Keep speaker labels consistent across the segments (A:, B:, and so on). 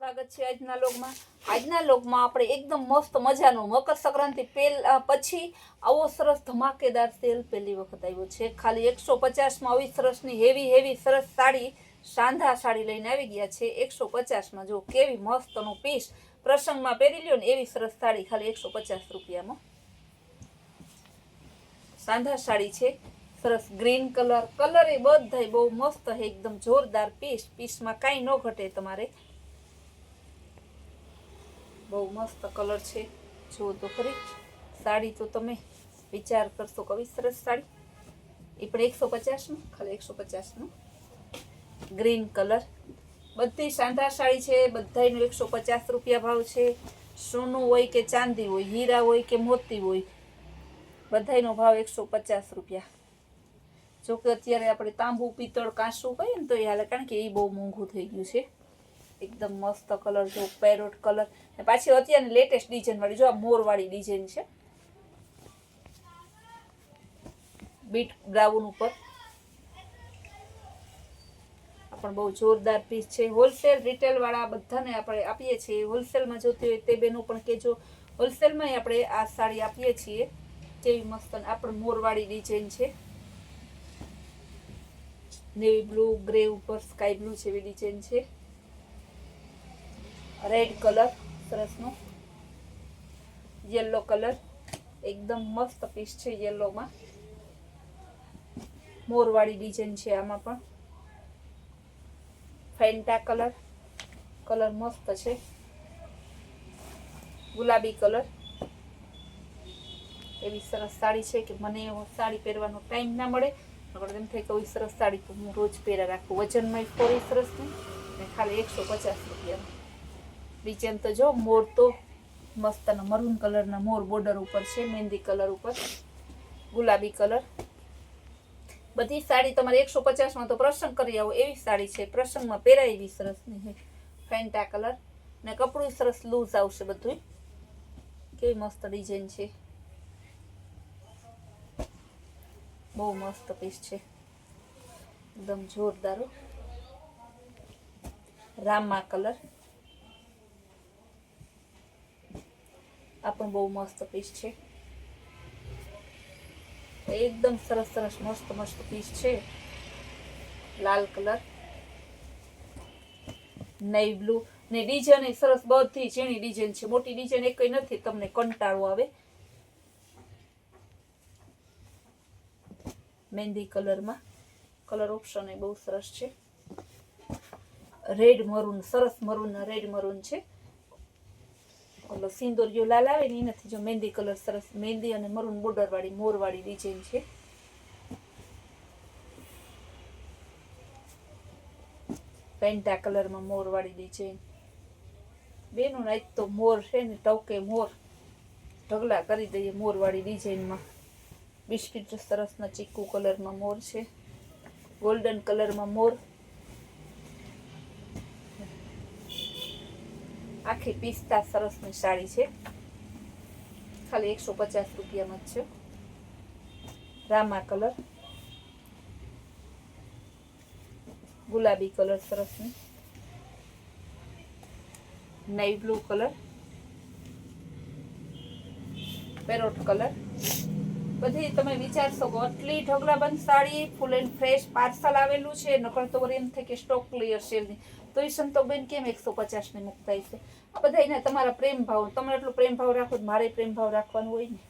A: સ્વાગત છે આજના લોગમાં આજના લોગમાં આપણે એકદમ મસ્ત મજાનો મકર સંક્રાંતિ પહેલા પછી આવો સરસ ધમાકેદાર સેલ પહેલી વખત આવ્યો છે. ખાલી એકસો પચાસમાં આવી સરસની હેવી હેવી સરસ સાડી, સાંધા સાડી લઈને આવી ગયા છે. એકસો પચાસમાં જો કેવી મસ્તનું પીસ પ્રસંગમાં પહેરી લ્યો ને એવી સરસ સાડી ખાલી એકસો પચાસ રૂપિયામાં. સાંધા સાડી છે, સરસ ગ્રીન કલર. કલર એ બધાય બહુ મસ્ત છે એકદમ જોરદાર પીસ. પીસમાં કાંઈ ન ઘટે તમારે. બહુ મસ્ત કલર છે. જુઓ તો ખરી. સાડી તો તમે વિચાર કરશો કવિ સરસ સાડી. એ પણ એકસો પચાસનું, ખાલી એકસો પચાસનું. Green colour. બધી સાંધા સાડી છે બધાનો એકસો પચાસ રૂપિયા ભાવ છે. સોનું હોય કે ચાંદી હોય, હીરા હોય કે મોતી હોય, બધાયનો ભાવ એકસો પચાસ રૂપિયા. જોકે અત્યારે આપણે તાંબુ, પિત્તળ, કાંસું કહીએ ને તો એ હાલે. કારણ કે એ બહુ મોંઘું થઈ ગયું છે. એકદમ મસ્ત કલર જો પેરોટ કલર. ને પાછી અત્યારની લેટેસ્ટ ડિઝાઇન વાળી, જો આ મોરવાળી ડિઝાઇન છે. બીટ બ્રાઉન ઉપર. પણ બહુ જોરદાર પીસ છે. હોલસેલ રિટેલ વાળા બધાને આપણે આપીએ છીએ. હોલસેલમાં જોતી હોય તે બેનો પણ કહેજો. હોલસેલમાં આપણે આ સાડી આપીએ છીએ. કેવી મસ્ત આપણે મોરવાળી ડિઝાઇન છે. નેવી બ્લુ ગ્રે ઉપર સ્કાય બ્લુ જેવી ડિઝાઇન છે. રેડ કલર સરસનો યલો કલર, એકદમ મસ્ત પીસ છે યલોમાં. મોરવાળી ડિઝાઇન છે આમાં પણ. ફેન્ટા કલર કલર મસ્ત છે. ગુલાબી કલર. એવી સરસ સાડી છે કે મને એવો સાડી પહેરવાનો ટાઈમ ના મળે. નકર એમ થાય કે આવી સરસ સાડી હું રોજ પહેરા રાખું. વજનમાં ફોરી સરસ ને ખાલી એકસો પચાસ રૂપિયામાં ડિઝાઇન તો જો મોર તો મસ્તના મરૂન કલરના મોર બોર્ડર ઉપર છે, મહેંદી કલર ઉપર, ગુલાબી કલર. બધી સાડી તમારે એકસો પચાસમાં તો પ્રસંગ કરી આવો, એવી સાડી છે. પ્રસંગમાં પહેરાય એવી સરસની નહીં ફેન્ટા કલર. ને કપડું સરસ લૂઝ આવશે બધું કેવી મસ્ત ડિઝાઇન છે. બહુ મસ્ત પીસ છે. એકદમ જોરદાર. રામા કલર. પણ બહુ મસ્ત પીસ છે. એકદમ સરસ સરસ મસ્ત મસ્ત પીસ છે. લાલ કલર. નેવી બ્લુ ને ડિઝાઇન સરસ બધી ઝીણી ડિઝાઇન છે. મોટી ડિઝાઇન એક નથી, તમને કંટાળો આવે. મહેંદી કલરમાં. કલર ઓપ્શન એ બહુ સરસ છે. રેડ મરૂન સરસ મરૂન રેડ મરૂન છે. ઓલો જો લાલ આવે ને એનાથી જો મહેંદી કલર સરસ, મહેંદી અને મરૂન બોર્ડર વાળી મોર વાળી ડિઝાઇન છે. પેન્ટા કલરમાં મોર વાળી ડિઝાઇન બેનું આજ તો મોર છે ને ટવકે મોર. ઢગલા કરી દઈએ મોર વાળી ડિઝાઇનમાં બિસ્કિટ સરસના ચીકુ કલરમાં મોર છે. ગોલ્ડન કલરમાં મોર. આખી પિસ્તા સરસની સાડી છે. ખાલી એકસો પચાસ રૂપિયામાં જ છે. રામા કલર. ગુલાબી colour સરસની navy blue colour. Parrot colour. બધી તમે વિચારશો કે આટલી ઢગલાબંધ sari full and fresh parcel આવેલું છે, નકર તો એમ થાય કે સ્ટોક ક્લિયર સેલની તો એ સંતોકબેન કેમ એકસો પચાસની મુકતા છે? આ બધા તમારા પ્રેમ ભાવ તમે એટલો પ્રેમ ભાવ રાખો મારે પ્રેમ ભાવ રાખવાનો હોય ને.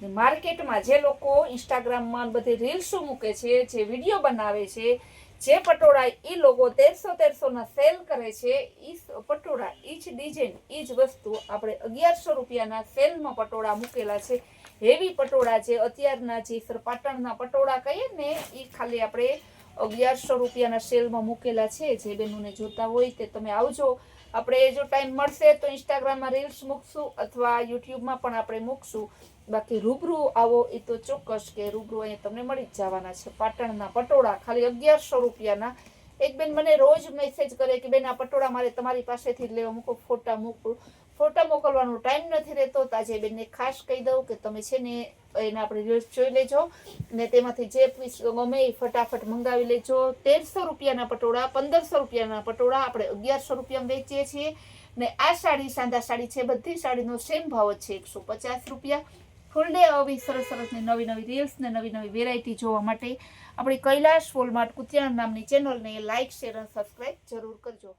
A: માર્કેટમાં જે લોકો ઇન્સ્ટાગ્રામમાં બધી રીલ્સો મૂકે છે, જે વીડિયો બનાવે છે, જે પટોળા એ લોકો તેરસો તેરસોના સેલ કરે છે એ પટોળા એ જ ડિઝાઇન એ જ વસ્તુ આપણે અગિયારસો રૂપિયાના સેલમાં પટોળા મૂકેલા છે. હેવી પટોળા જે અત્યારના જે પાટણના પટોળા કહીએ ને એ ખાલી આપણે અગિયારસો રૂપિયાના સેલમાં મૂકેલા છે. જે બેનોને જોતા હોય તે તમે આવજો. આપણે જો ટાઈમ મળશે તો ઇન્સ્ટાગ્રામમાં રીલ્સ મૂકશું અથવા યુટ્યુબમાં પણ આપણે મૂકશું. બાકી રૂબરૂ આવો એ તો ચોક્કસ કે રૂબરૂ અહીંયા તમને મળી જ જવાના છે. પાટણના પટોળા, ખાલી અગિયારસો રૂપિયાના. એક બેન મને રોજ મેસેજ કરે કે, બેન, આ પટોળા મારે તમારી પાસેથી જ લેવા મૂકો, ફોટા મૂકું. ફોટા મોકલવાનો ટાઈમ નથી રહેતો તો આજે બેનને ખાસ કહી દઉં કે, તમે છે ને એને આપણે રીલ્સ જોઈ લેજો. ને તેમાંથી જે પીસ ગમે એ ફટાફટ મંગાવી લેજો. તેરસો રૂપિયાના પટોળા, પંદરસો રૂપિયાના પટોળા આપણે અગિયારસો રૂપિયામાં વેચીએ છીએ. ને આ સાડી, સાંધા સાડી છે, બધી સાડીનો સેમ ભાવ જ છે, એકસો પચાસ રૂપિયા. ફૂલ ડે આવી, સરસ સરસની નવી નવી રીલ્સ ને નવી નવી વેરાયટી જોવા માટે. આપણી કૈલાશ વોલમાર્ટ કુતિયાણા નામની ચેનલને લાઇક શેર અને સબસ્ક્રાઈબ જરૂર કરજો.